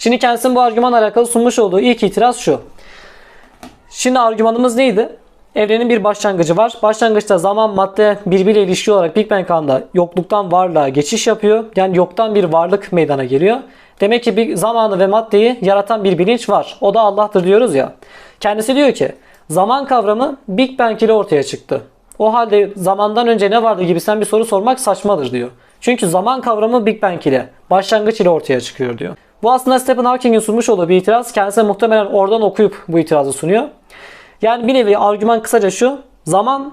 Şimdi kendisinin bu argümanla alakalı sunmuş olduğu ilk itiraz şu. Şimdi argümanımız neydi? Evrenin bir başlangıcı var. Başlangıçta zaman madde birbiriyle ilişki olarak Big Bang anında yokluktan varlığa geçiş yapıyor. Yani yoktan bir varlık meydana geliyor. Demek ki bir zamanı ve maddeyi yaratan bir bilinç var. O da Allah'tır diyoruz ya. Kendisi diyor ki zaman kavramı Big Bang ile ortaya çıktı. O halde zamandan önce ne vardı gibisinden bir soru sormak saçmadır diyor. Çünkü zaman kavramı Big Bang ile, başlangıç ile ortaya çıkıyor diyor. Bu aslında Stephen Hawking'in sunmuş olduğu bir itiraz. Kendisine muhtemelen oradan okuyup bu itirazı sunuyor. Yani bir nevi argüman kısaca şu. Zaman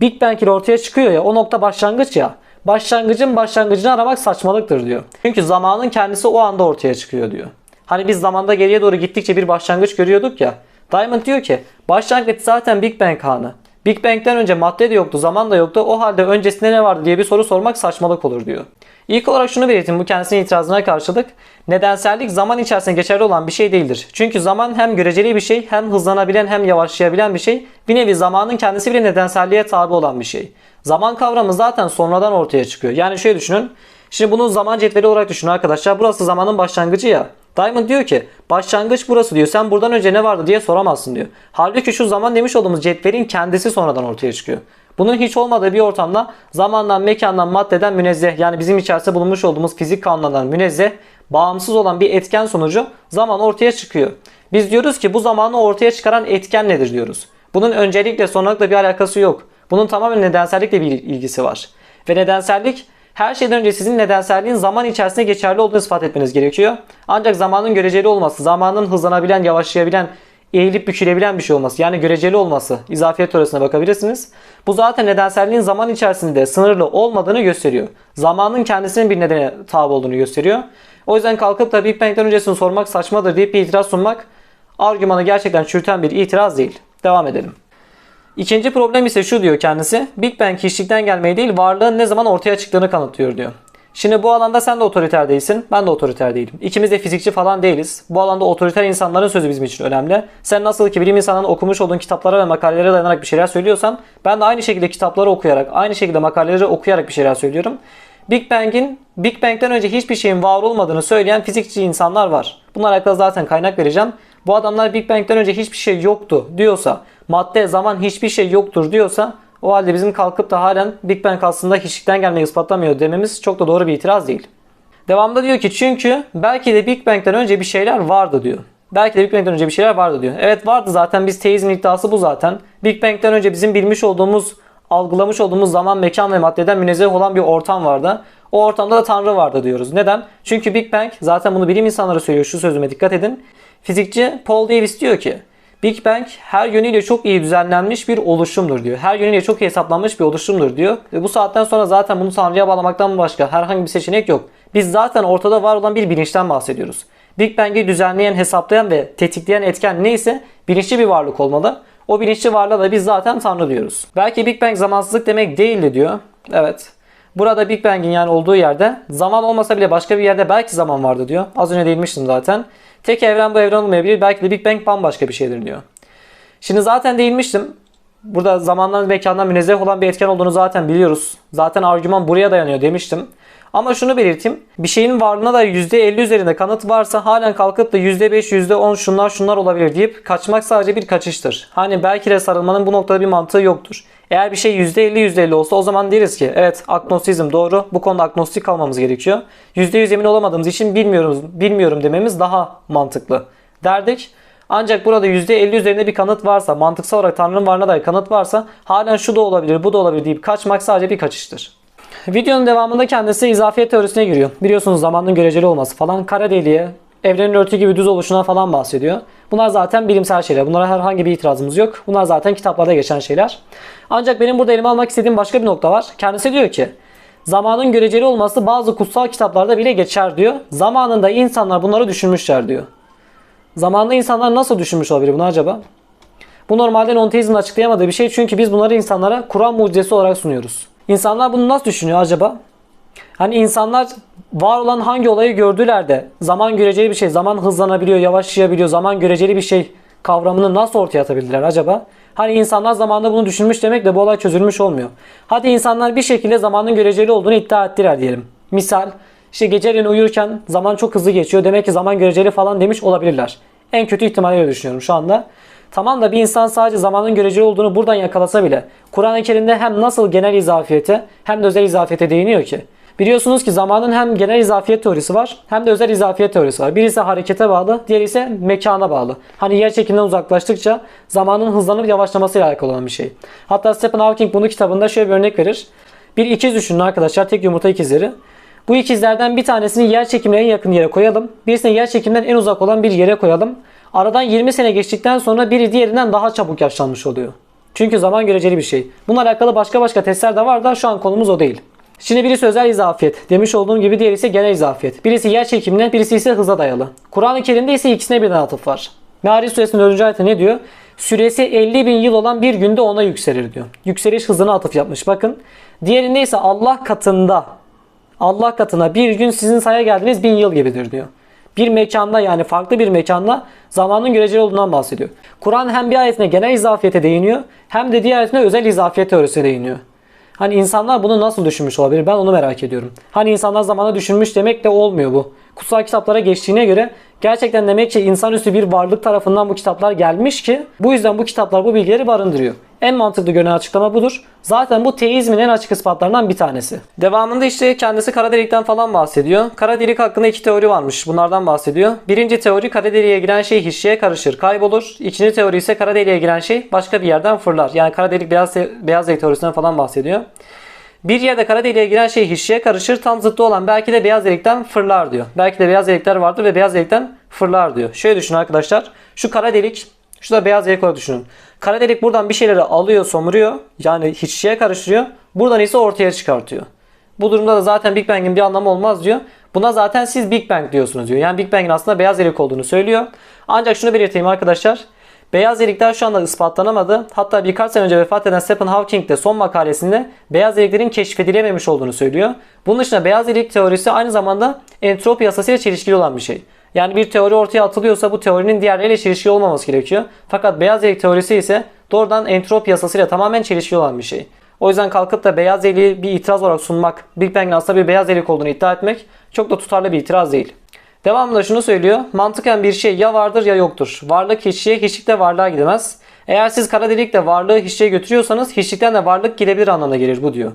Big Bang ile ortaya çıkıyor ya o nokta başlangıç ya. Başlangıcın başlangıcını aramak saçmalıktır diyor. Çünkü zamanın kendisi o anda ortaya çıkıyor diyor. Hani biz zamanda geriye doğru gittikçe bir başlangıç görüyorduk ya. Diamond diyor ki başlangıç zaten Big Bang anı. Big Bang'den önce madde de yoktu, zaman da yoktu. O halde öncesinde ne vardı diye bir soru sormak saçmalık olur diyor. İlk olarak şunu belirteyim bu kendisinin itirazına karşılık. Nedensellik zaman içerisinde geçerli olan bir şey değildir. Çünkü zaman hem göreceli bir şey, hem hızlanabilen hem yavaşlayabilen bir şey. Bir nevi zamanın kendisi bile nedenselliğe tabi olan bir şey. Zaman kavramı zaten sonradan ortaya çıkıyor. Yani şöyle düşünün. Şimdi bunu zaman cetveli olarak düşünün arkadaşlar. Burası zamanın başlangıcı ya. Diamond diyor ki başlangıç burası diyor. Sen buradan önce ne vardı diye soramazsın diyor. Halbuki şu zaman demiş olduğumuz cetvelin kendisi sonradan ortaya çıkıyor. Bunun hiç olmadığı bir ortamda zamandan, mekandan, maddeden münezzeh yani bizim içerisinde bulunmuş olduğumuz fizik kanunlarından münezzeh bağımsız olan bir etken sonucu zaman ortaya çıkıyor. Biz diyoruz ki bu zamanı ortaya çıkaran etken nedir diyoruz. Bunun öncelikle sonralıkla bir alakası yok. Bunun tamamen nedensellikle bir ilgisi var. Ve nedensellik her şeyden önce sizin nedenselliğin zaman içerisinde geçerli olduğunu ispat etmeniz gerekiyor. Ancak zamanın göreceli olması, zamanın hızlanabilen, yavaşlayabilen, eğilip bükülebilen bir şey olması. Yani göreceli olması. İzafiyet teorisine bakabilirsiniz. Bu zaten nedenselliğin zaman içerisinde sınırlı olmadığını gösteriyor. Zamanın kendisinin bir nedene tabi olduğunu gösteriyor. O yüzden kalkıp da Big Bang'den öncesini sormak saçmadır deyip bir itiraz sunmak argümanı gerçekten çürüten bir itiraz değil. Devam edelim. İkinci problem ise şu diyor kendisi. Big Bang hiçlikten gelmeyi değil varlığın ne zaman ortaya çıktığını kanıtlıyor diyor. Şimdi bu alanda sen de otoriter değilsin, ben de otoriter değilim. İkimiz de fizikçi falan değiliz. Bu alanda otoriter insanların sözü bizim için önemli. Sen nasıl ki bilim insanının okumuş olduğun kitaplara ve makalelere dayanarak bir şeyler söylüyorsan, ben de aynı şekilde kitapları okuyarak, aynı şekilde makaleleri okuyarak bir şeyler söylüyorum. Big Bang'in Big Bang'den önce hiçbir şeyin var olmadığını söyleyen fizikçi insanlar var. Bununla alakalı zaten kaynak vereceğim. Bu adamlar Big Bang'den önce hiçbir şey yoktu diyorsa, madde, zaman hiçbir şey yoktur diyorsa o halde bizim kalkıp da halen Big Bang aslında hiçlikten gelmeyi ispatlamıyor dememiz çok da doğru bir itiraz değil. Devamında diyor ki çünkü belki de Big Bang'den önce bir şeyler vardı diyor. Belki de Big Bang'den önce bir şeyler vardı diyor. Evet vardı zaten biz teizm iddiası bu zaten. Big Bang'den önce bizim bilmiş olduğumuz, algılamış olduğumuz zaman, mekan ve maddeden münezzeh olan bir ortam vardı. O ortamda da Tanrı vardı diyoruz. Neden? Çünkü Big Bang zaten bunu bilim insanları söylüyor. Şu sözüme dikkat edin. Fizikçi Paul Davies diyor ki Big Bang her yönüyle çok iyi düzenlenmiş bir oluşumdur diyor. Her yönüyle çok iyi hesaplanmış bir oluşumdur diyor. Ve bu saatten sonra zaten bunu Tanrı'ya bağlamaktan başka herhangi bir seçenek yok. Biz zaten ortada var olan bir bilinçten bahsediyoruz. Big Bang'i düzenleyen, hesaplayan ve tetikleyen etken neyse bilinçli bir varlık olmalı. O bilinçli varlığa da biz zaten Tanrı diyoruz. Belki Big Bang zamansızlık demek değildi diyor. Evet. Burada Big Bang'in yani olduğu yerde zaman olmasa bile başka bir yerde belki zaman vardı diyor. Az önce değinmiştim zaten. Tek evren bu evren olmayabilir. Belki de Big Bang bambaşka bir şeydir diyor. Şimdi zaten değinmiştim. Burada zamandan mekandan münezzeh olan bir etken olduğunu zaten biliyoruz. Zaten argüman buraya dayanıyor demiştim. Ama şunu belirteyim. Bir şeyin varlığına da %50 üzerinde kanıt varsa halen kalkıp da %5, %10 şunlar şunlar olabilir deyip kaçmak sadece bir kaçıştır. Hani belki de sarılmanın bu noktada bir mantığı yoktur. Eğer bir şey %50 %50 olsa o zaman deriz ki evet agnostizm doğru. Bu konuda agnostik kalmamız gerekiyor. %100 emin olamadığımız için bilmiyoruz, bilmiyorum dememiz daha mantıklı derdik. Ancak burada %50 üzerinde bir kanıt varsa, mantıksal olarak Tanrı'nın varlığına dair kanıt varsa halen şu da olabilir, bu da olabilir deyip kaçmak sadece bir kaçıştır. Videonun devamında kendisi izafiyet teorisine giriyor. Biliyorsunuz zamanın göreceli olması falan. Kara deliğe, evrenin örtü gibi düz oluşuna falan bahsediyor. Bunlar zaten bilimsel şeyler. Bunlara herhangi bir itirazımız yok. Bunlar zaten kitaplarda geçen şeyler. Ancak benim burada elime almak istediğim başka bir nokta var. Kendisi diyor ki zamanın göreceli olması bazı kutsal kitaplarda bile geçer diyor. Zamanında insanlar bunları düşünmüşler diyor. Zamanında insanlar nasıl düşünmüş olabilir bunu acaba? Bu normalde nonteizmin açıklayamadığı bir şey çünkü biz bunları insanlara Kur'an mucizesi olarak sunuyoruz. İnsanlar bunu nasıl düşünüyor acaba? Hani insanlar var olan hangi olayı gördüler de zaman göreceli bir şey, zaman hızlanabiliyor, yavaşlayabiliyor, zaman göreceli bir şey kavramını nasıl ortaya atabildiler acaba? Hani insanlar zamanında bunu düşünmüş demek de bu olay çözülmüş olmuyor. Hadi insanlar bir şekilde zamanın göreceli olduğunu iddia ettiler diyelim. Misal İşte geceleyin uyurken zaman çok hızlı geçiyor. Demek ki zaman göreceli falan demiş olabilirler. En kötü ihtimalle düşünüyorum şu anda. Tamam da bir insan sadece zamanın göreceli olduğunu buradan yakalasa bile Kur'an-ı Kerim'de hem nasıl genel izafiyete hem de özel izafiyete değiniyor ki. Biliyorsunuz ki zamanın hem genel izafiyet teorisi var hem de özel izafiyet teorisi var. Birisi harekete bağlı, diğeri ise mekana bağlı. Hani yer çekiminden uzaklaştıkça zamanın hızlanıp yavaşlamasıyla alakalı olan bir şey. Hatta Stephen Hawking bunu kitabında şöyle bir örnek verir. Bir ikiz düşünün arkadaşlar, tek yumurta ikizleri. Bu ikizlerden bir tanesini yer çekimine en yakın yere koyalım. Birisini yer çekiminden en uzak olan bir yere koyalım. Aradan 20 sene geçtikten sonra biri diğerinden daha çabuk yaşlanmış oluyor. Çünkü zaman göreceli bir şey. Bununla alakalı başka başka testler de var da şu an konumuz o değil. Şimdi birisi özel izafiyet. Demiş olduğum gibi diğeri ise genel izafiyet. Birisi yer çekimine, birisi ise hıza dayalı. Kur'an-ı Kerim'de ise ikisine birden atıf var. Me'ariz suresinin 4. ayeti ne diyor? Süresi 50 bin yıl olan bir günde ona yükselir diyor. Yükseliş hızına atıf yapmış bakın. Diğerinde ise Allah katında Allah katına bir gün sizin saya geldiğiniz bin yıl gibidir diyor. Bir mekanda yani farklı bir mekanda zamanın göreceli olduğundan bahsediyor. Kur'an hem bir ayetine genel izafiyete değiniyor hem de diğer ayetine özel izafiyet teorisine değiniyor. Hani insanlar bunu nasıl düşünmüş olabilir? Ben onu merak ediyorum. Hani insanlar zamana düşünmüş demek de olmuyor bu. Kutsal kitaplara geçtiğine göre gerçekten demek ki insanüstü bir varlık tarafından bu kitaplar gelmiş ki bu yüzden bu kitaplar bu bilgileri barındırıyor. En mantıklı görünen açıklama budur. Zaten bu teizmin en açık ispatlarından bir tanesi. Devamında işte kendisi kara delikten falan bahsediyor. Kara delik hakkında iki teori varmış. Bunlardan bahsediyor. Birinci teori kara deliğe giren şey hiçliğe karışır, kaybolur. İkinci teori ise kara deliğe giren şey başka bir yerden fırlar. Yani kara delik beyaz, beyaz delik teorisinden falan bahsediyor. Bir yerde kara deliğe giren şey hiçliğe karışır. Tam zıttı olan belki de beyaz delikten fırlar diyor. Belki de beyaz delikler vardır ve beyaz delikten fırlar diyor. Şöyle düşünün arkadaşlar. Şu kara delik, şu da beyaz delik olarak düşünün. Kara delik buradan bir şeyleri alıyor, somuruyor. Yani hiçliğe karıştırıyor. Buradan ise ortaya çıkartıyor. Bu durumda da zaten Big Bang'in bir anlamı olmaz diyor. Buna zaten siz Big Bang diyorsunuz diyor. Yani Big Bang'in aslında beyaz delik olduğunu söylüyor. Ancak şunu belirteyim arkadaşlar. Beyaz delikler şu anda ispatlanamadı. Hatta birkaç sene önce vefat eden Stephen Hawking de son makalesinde beyaz deliklerin keşfedilememiş olduğunu söylüyor. Bunun dışında beyaz delik teorisi aynı zamanda entropi yasasıyla çelişkili olan bir şey. Yani bir teori ortaya atılıyorsa bu teorinin diğerleriyle çelişkili olmaması gerekiyor. Fakat beyaz delik teorisi ise doğrudan entropi yasasıyla tamamen çelişkili olan bir şey. O yüzden kalkıp da beyaz deliği bir itiraz olarak sunmak, Big Bang'in aslında bir beyaz delik olduğunu iddia etmek çok da tutarlı bir itiraz değil. Devamında şunu söylüyor. Mantıken bir şey ya vardır ya yoktur. Varlık hiçliğe, hiçlik de varlığa gidemez. Eğer siz kara delikle varlığı hiçliğe götürüyorsanız hiçlikten de varlık gidebilir anlamına gelir bu diyor.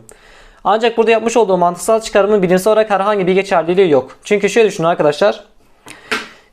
Ancak burada yapmış olduğu mantıksal çıkarımın bilimsel olarak herhangi bir geçerliliği yok. Çünkü şöyle düşünün arkadaşlar.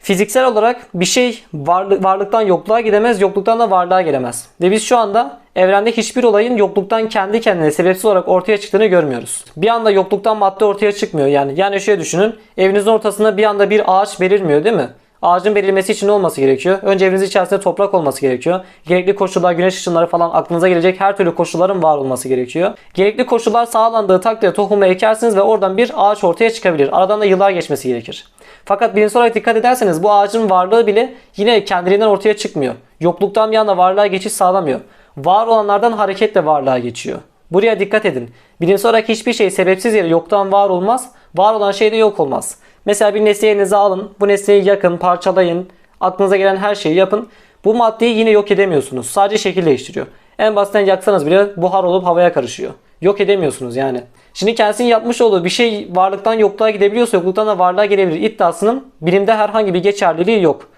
Fiziksel olarak bir şey varlık, varlıktan yokluğa gidemez, yokluktan da varlığa gelemez. Ve biz şu anda evrende hiçbir olayın yokluktan kendi kendine sebepsiz olarak ortaya çıktığını görmüyoruz. Bir anda yokluktan madde ortaya çıkmıyor yani. Yani şöyle düşünün. Evinizin ortasında bir anda bir ağaç belirmiyor değil mi? Ağacın belirmesi için ne olması gerekiyor? Önce evinizin içerisinde toprak olması gerekiyor. Gerekli koşullar, güneş ışınları falan aklınıza gelecek her türlü koşulların var olması gerekiyor. Gerekli koşullar sağlandığı takdirde tohumu ekersiniz ve oradan bir ağaç ortaya çıkabilir. Aradan da yıllar geçmesi gerekir. Fakat bilimsel olarak dikkat ederseniz bu ağacın varlığı bile yine kendiliğinden ortaya çıkmıyor. Yokluktan bir anda varlığa geçiş sağlamıyor. Var olanlardan hareketle varlığa geçiyor. Buraya dikkat edin. Bilimsel olarak hiçbir şey sebepsiz yere yoktan var olmaz. Var olan şey de yok olmaz. Mesela bir nesneyi elinize alın. Bu nesneyi yakın, parçalayın. Aklınıza gelen her şeyi yapın. Bu maddeyi yine yok edemiyorsunuz. Sadece şekil değiştiriyor. En basitinden yaksanız bile buhar olup havaya karışıyor. Yok edemiyorsunuz yani. Şimdi kendisinin yapmış olduğu bir şey varlıktan yokluğa gidebiliyorsa yokluktan da varlığa gelebilir iddiasının bilimde herhangi bir geçerliliği yok.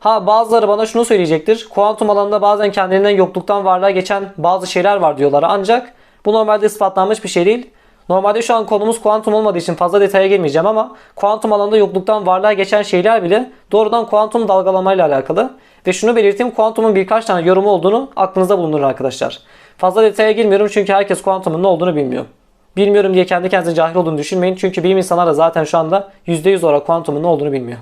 Ha bazıları bana şunu söyleyecektir. Kuantum alanında bazen kendiliğinden yokluktan varlığa geçen bazı şeyler var diyorlar. Ancak bu normalde ispatlanmış bir şey değil. Normalde şu an konumuz kuantum olmadığı için fazla detaya girmeyeceğim ama kuantum alanında yokluktan varlığa geçen şeyler bile doğrudan kuantum dalgalamayla alakalı. Ve şunu belirteyim kuantumun birkaç tane yorumu olduğunu aklınızda bulundurun arkadaşlar. Fazla detaya girmiyorum çünkü herkes kuantumun ne olduğunu bilmiyor. Bilmiyorum diye kendi kendinize cahil olduğunu düşünmeyin. Çünkü bilim insanları da zaten şu anda %100 olarak kuantumun ne olduğunu bilmiyor.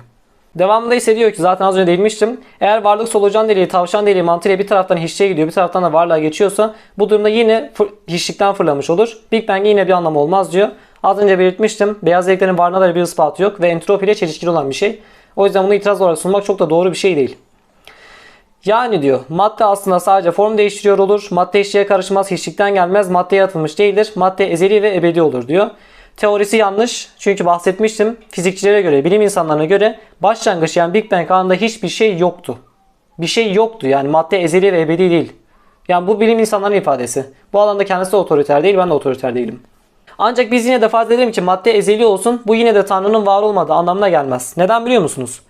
Devamında ise diyor ki zaten az önce değinmiştim. Eğer varlık solucan deliği, tavşan deliği mantığıyla bir taraftan hiçliğe gidiyor, bir taraftan da varlığa geçiyorsa bu durumda yine hiçlikten fırlamış olur. Big Bang'e yine bir anlamı olmaz diyor. Az önce belirtmiştim. Beyaz deliklerin varlığına dair bir ispatı yok ve entropi ile çelişkili olan bir şey. O yüzden bunu itiraz olarak sunmak çok da doğru bir şey değil. Yani diyor madde aslında sadece form değiştiriyor olur. Madde hiçliğe karışmaz, hiçlikten gelmez, maddeye atılmış değildir. Madde ezeli ve ebedi olur diyor. Teorisi yanlış. Çünkü bahsetmiştim. Fizikçilere göre, bilim insanlarına göre başlangıç yani Big Bang anında hiçbir şey yoktu. Bir şey yoktu. Yani madde ezeli ve ebedi değil. Yani bu bilim insanlarının ifadesi. Bu alanda kendisi de otoriter değil, ben de otoriter değilim. Ancak biz yine de farz edelim ki madde ezeli olsun. Bu yine de Tanrı'nın var olmadığı anlamına gelmez. Neden biliyor musunuz?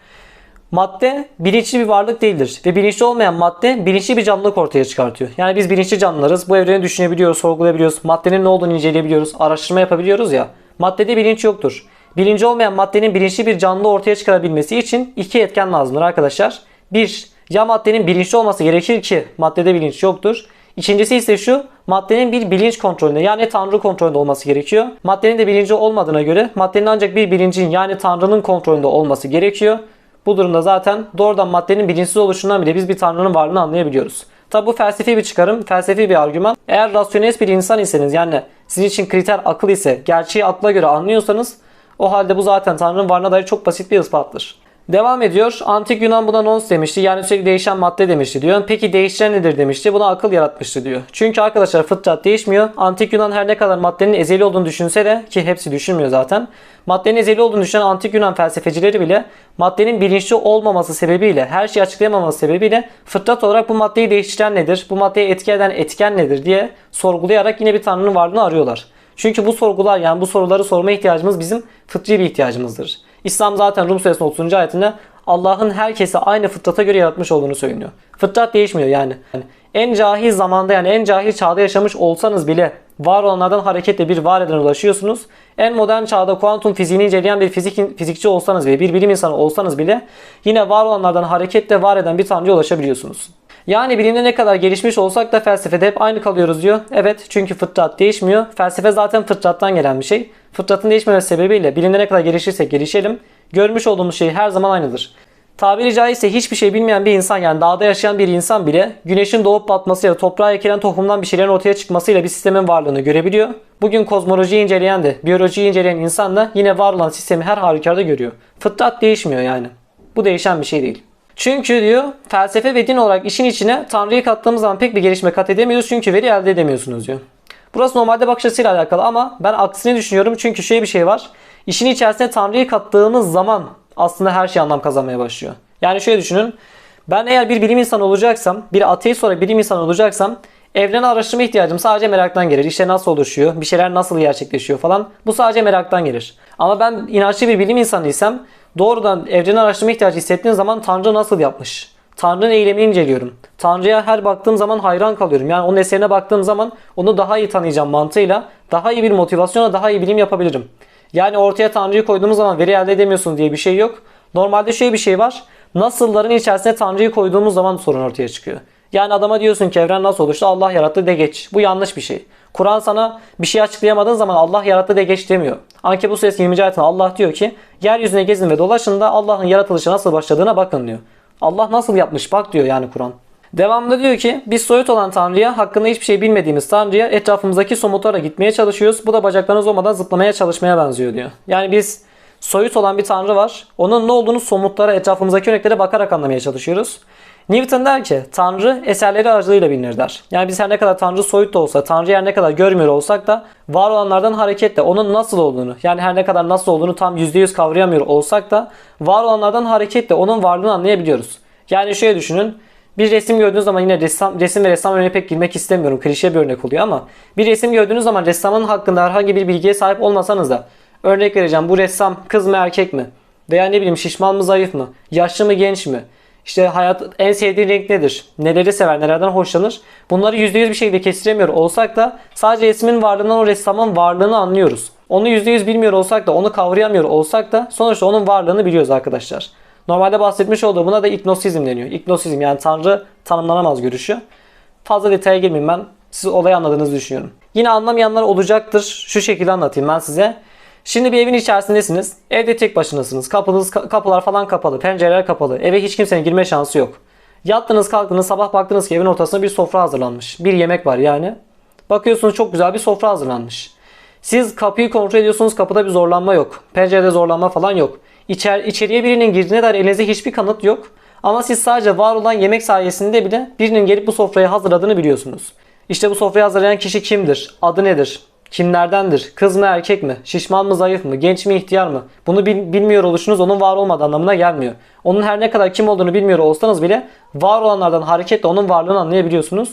Madde bilinçli bir varlık değildir. Ve bilinçli olmayan madde bilinçli bir canlılık ortaya çıkartıyor. Yani biz bilinçli canlılarız. Bu evreni düşünebiliyoruz, sorgulayabiliyoruz. Maddenin ne olduğunu inceleyebiliyoruz. Araştırma yapabiliyoruz ya. Maddede bilinç yoktur. Bilinci olmayan maddenin bilinçli bir canlı ortaya çıkarabilmesi için iki etken lazımdır arkadaşlar. Bir, ya maddenin bilinçli olması gerekir ki maddede bilinç yoktur. İkincisi ise şu, maddenin bir bilinç kontrolünde yani Tanrı kontrolünde olması gerekiyor. Maddenin de bilinci olmadığına göre maddenin ancak bir bilincin yani Tanrı'nın kontrolünde olması gerekiyor. Bu durumda zaten doğrudan maddenin bilinçsiz oluşundan bile biz bir Tanrı'nın varlığını anlayabiliyoruz. Tabi bu felsefi bir çıkarım, felsefi bir argüman. Eğer rasyonelist bir insan iseniz yani sizin için kriter akıl ise, gerçeği akla göre anlıyorsanız o halde bu zaten Tanrı'nın varlığına dair çok basit bir ispattır. Devam ediyor. Antik Yunan buna nons demişti. Yani sürekli değişen madde demişti diyor. Peki değişen nedir demişti. Buna akıl yaratmıştı diyor. Çünkü arkadaşlar fıtrat değişmiyor. Antik Yunan her ne kadar maddenin ezeli olduğunu düşünse de ki hepsi düşünmüyor zaten. Maddenin ezeli olduğunu düşünen antik Yunan felsefecileri bile maddenin bilinçli olmaması sebebiyle, her şeyi açıklayamaması sebebiyle fıtrat olarak bu maddeyi değiştiren nedir? Bu maddeyi etki eden etken nedir diye sorgulayarak yine bir tanrının varlığını arıyorlar. Çünkü bu sorgular yani bu soruları sorma ihtiyacımız bizim fıtri bir ihtiyacımızdır. İslam zaten Rum suresinin 30. ayetinde Allah'ın herkesi aynı fıtrata göre yaratmış olduğunu söylüyor. Fıtrat değişmiyor yani. yani. En cahil zamanda yani en cahil çağda yaşamış olsanız bile var olanlardan hareketle bir var eden ulaşıyorsunuz. En modern çağda kuantum fiziğini inceleyen bir fizik, fizikçi olsanız bile, bir bilim insanı olsanız bile yine var olanlardan hareketle var eden bir tanrıya ulaşabiliyorsunuz. Yani bilimde ne kadar gelişmiş olsak da felsefede hep aynı kalıyoruz diyor. Evet çünkü fıtrat değişmiyor. Felsefe zaten fıtrattan gelen bir şey. Fıtratın değişmemesi sebebiyle bilimde ne kadar gelişirsek gelişelim. Görmüş olduğumuz şey her zaman aynıdır. Tabiri caizse hiçbir şey bilmeyen bir insan yani dağda yaşayan bir insan bile güneşin doğup batmasıyla toprağa ekilen tohumdan bir şeylerin ortaya çıkmasıyla bir sistemin varlığını görebiliyor. Bugün kozmolojiyi inceleyen de biyolojiyi inceleyen insan da yine var olan sistemi her halükarda görüyor. Fıtrat değişmiyor yani. Bu değişen bir şey değil. Çünkü diyor felsefe ve din olarak işin içine Tanrı'yı kattığımız zaman pek bir gelişme kat edemiyoruz çünkü veri elde edemiyorsunuz diyor. Burası normalde bakış açısıyla alakalı ama ben aksini düşünüyorum çünkü şöyle bir şey var. İşin içerisine Tanrı'yı kattığımız zaman aslında her şey anlam kazanmaya başlıyor. Yani şöyle düşünün. Ben eğer bir bilim insanı olacaksam, bir ateist olarak bilim insanı olacaksam evreni araştırma ihtiyacım sadece meraktan gelir. İşte nasıl oluşuyor, bir şeyler nasıl gerçekleşiyor falan. Bu sadece meraktan gelir. Ama ben inançlı bir bilim insanıysam doğrudan evreni araştırma ihtiyacı hissettiğim zaman Tanrı nasıl yapmış? Tanrı'nın eylemini inceliyorum. Tanrı'ya her baktığım zaman hayran kalıyorum. Yani onun eserine baktığım zaman onu daha iyi tanıyacağım mantığıyla daha iyi bir motivasyona daha iyi bilim yapabilirim. Yani ortaya Tanrı'yı koyduğumuz zaman veri elde edemiyorsun diye bir şey yok. Normalde şöyle bir şey var. Nasılların içerisine Tanrı'yı koyduğumuz zaman sorun ortaya çıkıyor. Yani adama diyorsun ki evren nasıl oluştu? Allah yarattı de geç. Bu yanlış bir şey. Kur'an sana bir şey açıklayamadığın zaman Allah yarattı de geç demiyor. Ankebut suresi 20. ayetinde Allah diyor ki yeryüzüne gezin ve dolaşın da Allah'ın yaratılışı nasıl başladığına bakın diyor. Allah nasıl yapmış bak diyor yani Kur'an. Devamında diyor ki biz soyut olan Tanrı'ya hakkında hiçbir şey bilmediğimiz Tanrı'ya etrafımızdaki somutlara gitmeye çalışıyoruz. Bu da bacaklarınız olmadan zıplamaya çalışmaya benziyor diyor. Yani biz soyut olan bir Tanrı var. Onun ne olduğunu somutlara etrafımızdaki örneklere bakarak anlamaya çalışıyoruz. Newton der ki Tanrı eserleri aracılığıyla bilinir der. Yani biz her ne kadar Tanrı soyut da olsa, Tanrı her ne kadar görmüyor olsak da var olanlardan hareketle onun nasıl olduğunu yani her ne kadar nasıl olduğunu tam %100 kavrayamıyor olsak da var olanlardan hareketle onun varlığını anlayabiliyoruz. Yani şöyle düşünün. Bir resim gördüğünüz zaman yine resim, resim ve ressam örneğine pek girmek istemiyorum. Klişe bir örnek oluyor ama bir resim gördüğünüz zaman ressamın hakkında herhangi bir bilgiye sahip olmasanız da örnek vereceğim. Bu ressam kız mı erkek mi? Veya ne bileyim şişman mı zayıf mı? Yaşlı mı genç mi? İşte hayat en sevdiği renk nedir? Neleri sever? Nelerden hoşlanır? Bunları %100 bir şekilde kestiremiyor olsak da sadece resmin varlığından o ressamın varlığını anlıyoruz. Onu %100 bilmiyor olsak da onu kavrayamıyor olsak da sonuçta onun varlığını biliyoruz arkadaşlar. Normalde bahsetmiş olduğu buna da ignosizm deniyor. İgnosizm yani Tanrı tanımlanamaz görüşü. Fazla detaya girmeyeyim ben. Siz olayı anladığınızı düşünüyorum. Yine anlamayanlar olacaktır. Şu şekilde anlatayım ben size. Şimdi bir evin içerisindesiniz. Evde tek başınasınız. Kapınız, kapılar falan kapalı. Pencereler kapalı. Eve hiç kimsenin girme şansı yok. Yattınız kalktınız sabah baktınız ki evin ortasında bir sofra hazırlanmış. Bir yemek var yani. Bakıyorsunuz çok güzel bir sofra hazırlanmış. Siz kapıyı kontrol ediyorsunuz kapıda bir zorlanma yok. Pencerede zorlanma falan yok. İçer, içeriye birinin girdiğine dair elinizde hiçbir kanıt yok. Ama siz sadece var olan yemek sayesinde bile birinin gelip bu sofrayı hazırladığını biliyorsunuz. İşte bu sofrayı hazırlayan kişi kimdir? Adı nedir? Kimlerdendir? Kız mı erkek mi? Şişman mı zayıf mı? Genç mi ihtiyar mı? Bunu bil, bilmiyor oluşunuz onun var olmadığı anlamına gelmiyor. Onun her ne kadar kim olduğunu bilmiyor olsanız bile var olanlardan hareketle onun varlığını anlayabiliyorsunuz.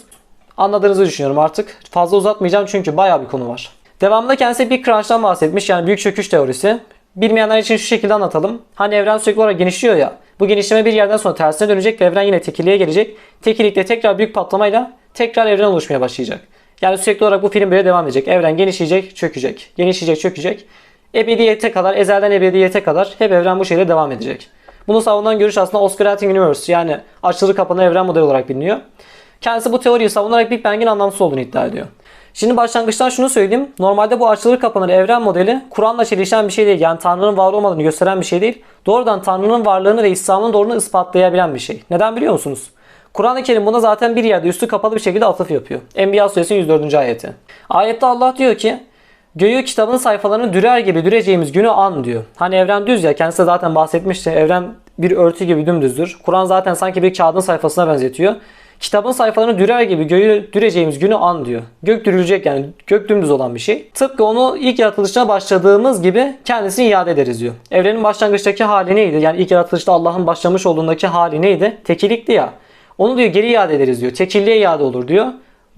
Anladığınızı düşünüyorum artık. Fazla uzatmayacağım çünkü baya bir konu var. Devamında kendisi bir crunch'tan bahsetmiş yani büyük çöküş teorisi. Bilmeyenler için şu şekilde anlatalım. Hani evren sürekli olarak genişliyor ya. Bu genişleme bir yerden sonra tersine dönecek ve evren yine tekilliğe gelecek. Tekillikte tekrar büyük patlamayla tekrar evren oluşmaya başlayacak. Yani sürekli olarak bu film böyle devam edecek. Evren genişleyecek, çökecek. Genişleyecek, çökecek. Ebediyete kadar, ezelden ebediyete kadar hep evren bu şekilde devam edecek. Bunu savunan görüş aslında Oscar Universe yani açılır kapanan evren modeli olarak biliniyor. Kendisi bu teoriyi savunarak Big Bang'in anlamsız olduğunu iddia ediyor. Şimdi başlangıçtan şunu söyleyeyim. Normalde bu açılır kapanır evren modeli Kur'an'la çelişen bir şey değil. Yani Tanrı'nın var olmadığını gösteren bir şey değil. Doğrudan Tanrı'nın varlığını ve İslam'ın doğruluğunu ispatlayabilen bir şey. Neden biliyor musunuz? Kur'an-ı Kerim buna zaten bir yerde üstü kapalı bir şekilde atıf yapıyor. Enbiya suresi 104. ayeti. Ayette Allah diyor ki Göğü kitabın sayfalarını dürer gibi düreceğimiz günü an diyor. Hani evren düz ya kendisi zaten bahsetmişti. Evren bir örtü gibi dümdüzdür. Kur'an zaten sanki bir kağıdın sayfasına benzetiyor. Kitabın sayfalarını dürer gibi göğü düreceğimiz günü an diyor. Gök dürülecek yani gök dümdüz olan bir şey. Tıpkı onu ilk yaratılışına başladığımız gibi kendisini iade ederiz diyor. Evrenin başlangıçtaki hali neydi? Yani ilk yaratılışta Allah'ın başlamış olduğundaki hali neydi? Tekilikti ya. Onu diyor geri iade ederiz diyor. Tekilliğe iade olur diyor.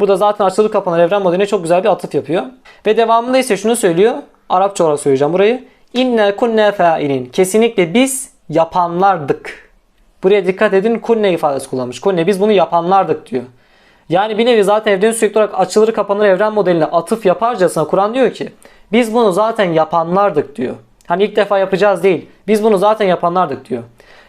Bu da zaten açılır kapanan evren modeline çok güzel bir atıf yapıyor. Ve devamında ise şunu söylüyor. Arapça olarak söyleyeceğim burayı. İnne kunne failin. Kesinlikle biz yapanlardık. Buraya dikkat edin kunne ifadesi kullanmış. Kunne biz bunu yapanlardık diyor. Yani bir nevi zaten evrenin sürekli olarak açılır kapanır evren modeline atıf yaparcasına Kur'an diyor ki biz bunu zaten yapanlardık diyor. Hani ilk defa yapacağız değil. Biz bunu zaten yapanlardık diyor.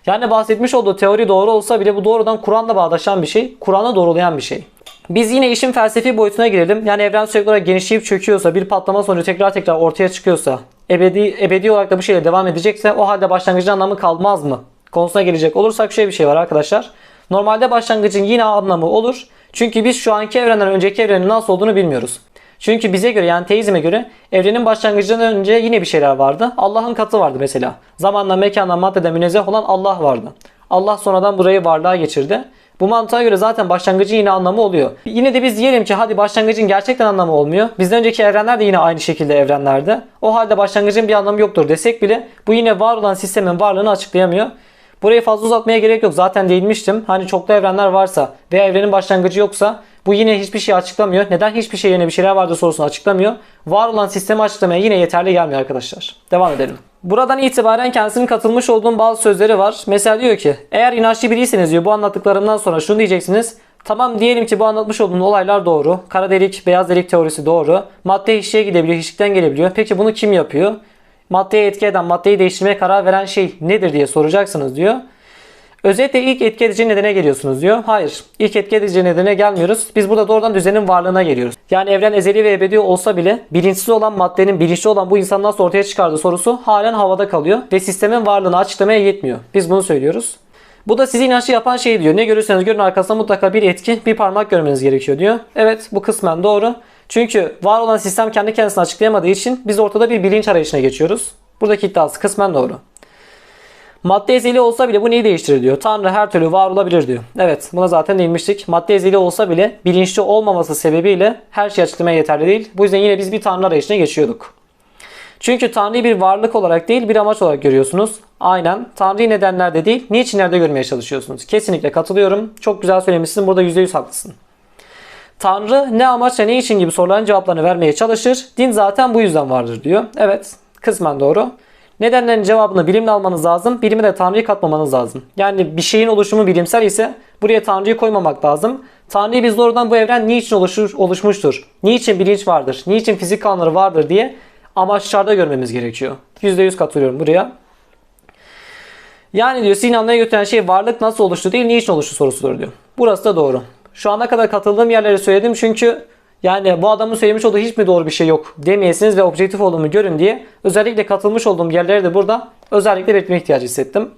Yani bahsetmiş olduğu teori doğru olsa bile bu doğrudan Kur'an'la bağdaşan bir şey. Kur'an'a doğrulayan bir şey. Biz yine işin felsefi boyutuna girelim. Yani evren sürekli olarak genişleyip çöküyorsa, bir patlama sonucu tekrar tekrar ortaya çıkıyorsa, ebedi, ebedi olarak da bu şeyle devam edecekse o halde başlangıcın anlamı kalmaz mı? Konusuna gelecek olursak şöyle bir şey var arkadaşlar. Normalde başlangıcın yine anlamı olur. Çünkü biz şu anki evrenden önceki evrenin nasıl olduğunu bilmiyoruz. Çünkü bize göre yani teizme göre evrenin başlangıcından önce yine bir şeyler vardı. Allah'ın katı vardı mesela. Zamanla, mekanla, maddeden münezzeh olan Allah vardı. Allah sonradan burayı varlığa geçirdi. Bu mantığa göre zaten başlangıcın yine anlamı oluyor. Yine de biz diyelim ki hadi başlangıcın gerçekten anlamı olmuyor. Bizden önceki evrenler de yine aynı şekilde evrenlerde. O halde başlangıcın bir anlamı yoktur desek bile bu yine var olan sistemin varlığını açıklayamıyor. Burayı fazla uzatmaya gerek yok. Zaten değinmiştim. Hani çoklu evrenler varsa veya evrenin başlangıcı yoksa bu yine hiçbir şey açıklamıyor. Neden hiçbir şey yerine bir şeyler vardır sorusunu açıklamıyor. Var olan sistemi açıklamaya yine yeterli gelmiyor arkadaşlar. Devam edelim. Buradan itibaren kendisinin katılmış olduğum bazı sözleri var. Mesela diyor ki eğer inançlı biriyseniz diyor bu anlattıklarımdan sonra şunu diyeceksiniz. Tamam diyelim ki bu anlatmış olduğum olaylar doğru. Kara delik, beyaz delik teorisi doğru. Madde hiçliğe gidebiliyor, hiçlikten gelebiliyor. Peki bunu kim yapıyor? Maddeye etki eden, maddeyi değiştirmeye karar veren şey nedir diye soracaksınız diyor. Özetle ilk etki edici nedene geliyorsunuz diyor. Hayır. ilk etki edici nedene gelmiyoruz. Biz burada doğrudan düzenin varlığına geliyoruz. Yani evren ezeli ve ebedi olsa bile bilinçsiz olan maddenin bilinçli olan bu insan nasıl ortaya çıkardığı sorusu halen havada kalıyor. Ve sistemin varlığını açıklamaya yetmiyor. Biz bunu söylüyoruz. Bu da sizi inançlı yapan şey diyor. Ne görürseniz görün arkasında mutlaka bir etki, bir parmak görmeniz gerekiyor diyor. Evet bu kısmen doğru. Çünkü var olan sistem kendi kendisini açıklayamadığı için biz ortada bir bilinç arayışına geçiyoruz. Buradaki iddiası kısmen doğru. Madde ezeli olsa bile bu neyi değiştirir diyor. Tanrı her türlü var olabilir diyor. Evet buna zaten değinmiştik. Madde ezeli olsa bile bilinçli olmaması sebebiyle her şey açıklamaya yeterli değil. Bu yüzden yine biz bir Tanrı arayışına geçiyorduk. Çünkü Tanrı'yı bir varlık olarak değil bir amaç olarak görüyorsunuz. Aynen. Tanrı'yı nedenlerde değil niçinlerde görmeye çalışıyorsunuz. Kesinlikle katılıyorum. Çok güzel söylemişsin. Burada %100 haklısın. Tanrı ne amaçla ne için gibi soruların cevaplarını vermeye çalışır. Din zaten bu yüzden vardır diyor. Evet kısmen doğru. Nedenlerin cevabını bilimle almanız lazım. Bilime de Tanrı'yı katmamanız lazım. Yani bir şeyin oluşumu bilimsel ise buraya Tanrı'yı koymamak lazım. Tanrı'yı biz doğrudan bu evren niçin oluşur, oluşmuştur? Niçin bilinç vardır? Niçin fizik kanunları vardır diye amaçlarda görmemiz gerekiyor. %100 katılıyorum buraya. Yani diyor sizin anlamaya götüren şey varlık nasıl oluştu değil niçin oluştu sorusudur diyor. Burası da doğru. Şu ana kadar katıldığım yerleri söyledim çünkü yani bu adamın söylemiş olduğu hiç mi doğru bir şey yok demeyesiniz ve objektif olduğumu görün diye özellikle katılmış olduğum yerleri de burada özellikle belirtme ihtiyacı hissettim.